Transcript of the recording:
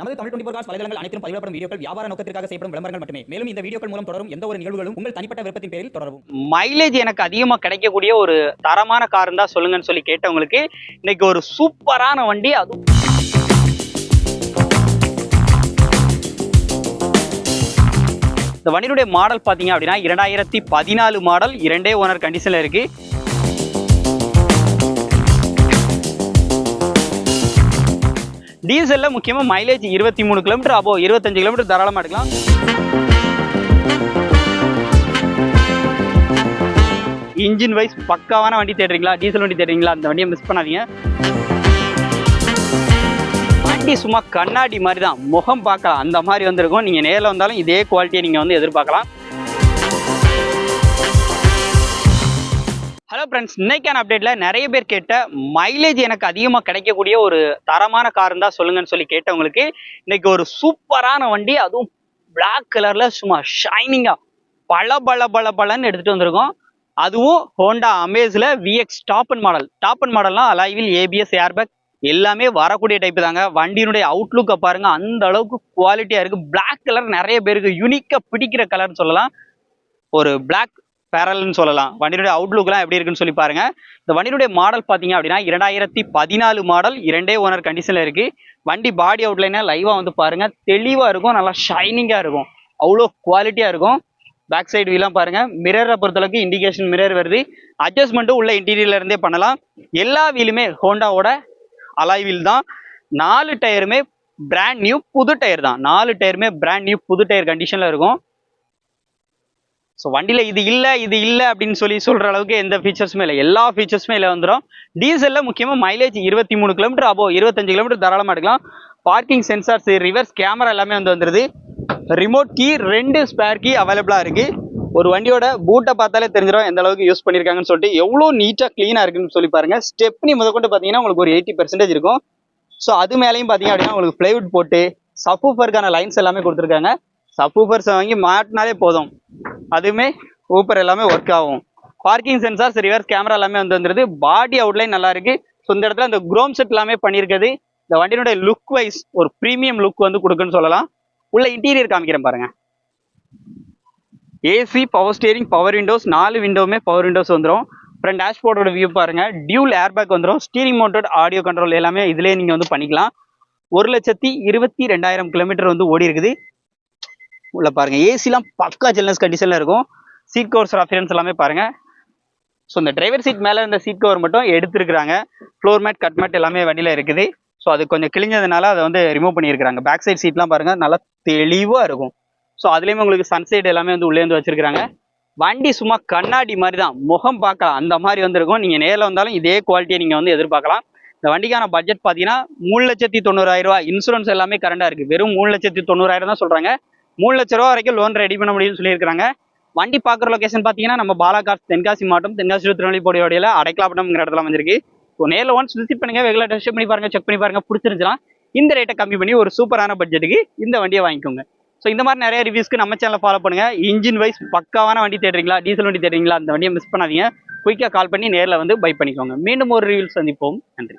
நமது Tamil twenty cos வலைதளங்கள் அனைத்தும் பதிவிடப்படும் வீடியோக்கள் வியாபார நோக்கத்திற்காக செய்யப்படும் விளம்பரங்கள் மட்டுமே. மேலும் இந்த வீடியோக்கள் மூலம் தொடரும் எந்த ஒரு நிகழ்வுகளும் உங்கள் தனிப்பட்ட விருப்பத்தின் பேரில் தொடரும் மைலேஜ் எனக்கு அதிகமாக கிடைக்கக்கூடிய ஒரு தரமான கார் தான் சொல்லுங்கன்னு சொல்லி கேட்டவங்களுக்கு இன்னைக்கு ஒரு சூப்பரான வண்டி அதுவும். இந்த வண்டியினுடைய மாடல் பார்த்தீங்க அப்படின்னா இரண்டாயிரத்தி பதினாலு மாடல் இரண்டே ஓனர் கண்டிஷனில் இருக்கு. டீசலில் முக்கியமாக மைலேஜ் இருபத்தி மூணு கிலோமீட்டர் அப்போ இருபத்தஞ்சு கிலோமீட்டர் தாராளமாக எடுக்கலாம். இன்ஜின் வைஸ் பக்காவான வண்டி தேடுறீங்களா? டீசல் வண்டி தேடுறீங்களா? அந்த வண்டியை மிஸ் பண்ணாதீங்க. வண்டி சும்மா கண்ணாடி மாதிரி தான் முகம் பார்க்கலாம். அந்த மாதிரி வந்திருக்கும். நீங்கள் நேரில் வந்தாலும் இதே குவாலிட்டியை நீங்கள் வந்து எதிர்பார்க்கலாம். ஹலோ ஃப்ரெண்ட்ஸ் இன்னைக்கான அப்டேட்டில் நிறைய பேர் கேட்ட மைலேஜ் எனக்கு அதிகமாக கிடைக்கக்கூடிய ஒரு தரமான கார் தான் சொல்லுங்கன்னு சொல்லி கேட்டவங்களுக்கு இன்னைக்கு ஒரு சூப்பரான வண்டி அதுவும் பிளாக் கலரில் சும்மா ஷைனிங்காக பல பல பல பலன்னு எடுத்துகிட்டு வந்திருக்கோம். அதுவும் Honda அமேஸில் VX top end model top end மாடல்லாம் அலைவில் ஏபிஎஸ் ஏர்பேக் எல்லாமே வரக்கூடிய டைப் தாங்க. வண்டியினுடைய அவுட்லுக்கை பாருங்க அந்த அளவுக்கு குவாலிட்டியாக இருக்குது பிளாக் கலர் நிறைய பேருக்கு யூனிக்காக பிடிக்கிற கலர்னு சொல்லலாம். ஒரு பிளாக் பேரல்னு சொல்லலாம். வண்டியினுடைய அவுட்லுக்லாம் எப்படி இருக்குன்னு சொல்லி பாருங்க. இந்த வண்டியினுடைய மாடல் பார்த்தீங்க அப்படின்னா இரண்டாயிரத்தி பதினாலு மாடல் இரண்டே ஓனர் கண்டிஷனில் இருக்கு. வண்டி பாடி அவுட்லைனா லைவாக வந்து பாருங்க. தெளிவாக இருக்கும் நல்லா ஷைனிங்காக இருக்கும். அவ்வளோ குவாலிட்டியாக இருக்கும். பேக் சைடு வீலாம் பாருங்க. மிரரை பொறுத்தளவுக்கு இண்டிகேஷன் மிரர் வருது. அட்ஜஸ்ட்மெண்ட்டும் உள்ள இன்டீரியர்ல இருந்தே பண்ணலாம். எல்லா வீலுமே ஹோண்டாவோட அலாய் வீல் தான். நாலு டயருமே பிராண்ட் நியூ புது டயர் தான். நாலு டயருமே பிராண்ட் நியூ புது டயர் கண்டிஷனில் இருக்கும். ஸோ வண்டியில் இது இல்லை இது இல்லை அப்படின்னு சொல்லி சொல்கிற அளவுக்கு எந்த ஃபீச்சர்ஸுமே இல்லை. எல்லா ஃபீச்சர்ஸுமே இல்லை வந்துடும் டீசலில் முக்கியமாக மைலேஜ் இருபத்தி மூணு கிலோமீட்டர் அபோ இருபத்தஞ்சு கிலோமீட்டர் தாராளமாக எடுக்கலாம். பார்க்கிங் சென்சார்ஸ் ரிவர்ஸ் கேமரா எல்லாமே வந்து வந்துடுது ரிமோட் கீ ரெண்டு ஸ்பேர் கீ அவைலபிளாக இருக்குது ஒரு வண்டியோட பூட்டை பார்த்தாலே தெரிஞ்சிடும் எந்த அளவுக்கு யூஸ் பண்ணியிருக்காங்கன்னு சொல்லிட்டு. எவ்வளோ நீட்டாக க்ளீனாக இருக்குன்னு சொல்லி பாருங்க. ஸ்டெப்னி முதற்கொண்டு பார்த்தீங்கன்னா உங்களுக்கு ஒரு எயிட்டி பர்சன்டேஜ் இருக்கும். ஸோ அது மேலேயும் பார்த்தீங்க அப்படின்னா உங்களுக்கு பிளைவுட் போட்டு சஃபூஃபருக்கான லைன்ஸ் எல்லாமே கொடுத்துருக்காங்க. சஃபூஃபர்ஸை வாங்கி மாட்டினாலே போதும். அதுவுமே ஊப்பர் எல்லாமே ஒர்க் ஆகும். பார்க்கிங் சென்சார்ஸ் ரிவர்ஸ் கேமரா எல்லாமே வந்து வந்துருது. பாடி அவுட்லைன் நல்லா இருக்கு. ஸோ இந்த இடத்துல அந்த குரோம் செட் எல்லாமே பண்ணியிருக்குது. இந்த வண்டியினுடைய லுக் வைஸ் ஒரு ப்ரீமியம் லுக் வந்து கொடுக்குன்னு சொல்லலாம். உள்ள இன்டீரியர் காமிக்கிறேன் பாருங்க. AC power steering power windows நாலு விண்டோவுமே பவர் விண்டோஸ் வந்துடும் அப்புறம் டேஷ்போர்டோட வியூ பாருங்க. டியூல் ஏர்பேக் வந்துடும் ஸ்டீரிங் மவுண்டட் ஆடியோ கண்ட்ரோல் எல்லாமே இதுலேயே நீங்கள் வந்து பண்ணிக்கலாம். ஒரு லட்சத்தி இருபத்தி ரெண்டாயிரம் கிலோமீட்டர் வந்து ஓடி இருக்குது உள்ள பாருங்க. ஏசிலாம் பக்கா ஜெல்னஸ் கண்டிஷனில் இருக்கும். சீட் கவர்ஸ் ரெஃபரன்ஸ் எல்லாமே பாருங்க. ஸோ இந்த டிரைவர் சீட் மேலே இந்த சீட் கவர் மட்டும் எடுத்துருக்குறாங்க. ஃப்ளோர் மேட் கட் மேட் எல்லாமே வண்டியில் இருக்குது. ஸோ அது கொஞ்சம் கிழிஞ்சதுனால அதை வந்து ரிமூவ் பண்ணியிருக்காங்க பேக் சைட் சீட்லாம் பாருங்கள் நல்லா தெளிவாக இருக்கும். ஸோ அதுலேயுமே உங்களுக்கு சன்சைட் எல்லாமே வந்து உள்ளே வந்து வண்டி சும்மா கண்ணாடி மாதிரி தான். முகம் பார்க்கலாம். அந்த மாதிரி வந்திருக்கும். நீங்கள் நேரில் வந்தாலும் இதே குவாலிட்டியை நீங்கள் வந்து எதிர்பார்க்கலாம். இந்த வண்டிக்கான பட்ஜெட் பார்த்தீங்கன்னா மூணு லட்சத்தி தொண்ணூறாயிரம் இன்சூரன்ஸ் எல்லாமே கரண்டாக இருக்குது வெறும் மூணு லட்சத்தி தொண்ணூறாயிரம் தான் சொல்கிறாங்க மூணு லட்ச ரூபா வரைக்கும் லோன் ரெடி பண்ண முடியும்னு சொல்லியிருக்காங்க வண்டி பார்க்குற லொகேஷன் பார்த்தீங்கன்னா நம்ம பாலாகாஸ் தென்காசி மாவட்டம் தென்காசி திருநெல்வேலி போடியோடையில் அடைக்கலாப்பட்டம்ங்கிற இடத்துல வந்திருக்கு ஸோ நேரில் ஒன்ஸ் விசிட் பண்ணுங்க. வெகுலர் டெஸ்ட் பண்ணி பாருங்க செக் பண்ணி பாருங்க பிடிச்சிருந்துச்சுன்னா இந்த ரேட்டை கம்மி பண்ணி ஒரு சூப்பரான பட்ஜெட்டுக்கு இந்த வண்டியை வாங்கிக்கோங்க. ஸோ இந்த மாதிரி நிறைய ரிவ்யூஸ்க்கு நம்ம சேனலை ஃபாலோ பண்ணுங்க. இன்ஜின் வைஸ் பக்காவான வண்டி தேடுறீங்களா டீசல் வண்டி தேடுறீங்களா அந்த வண்டியை மிஸ் பண்ணாதீங்க. குயிக்காக கால் பண்ணி நேரில் வந்து பை பண்ணிக்கோங்க. மீண்டும் ஒரு ரிவ்யூஸ் சந்திப்போம். நன்றி.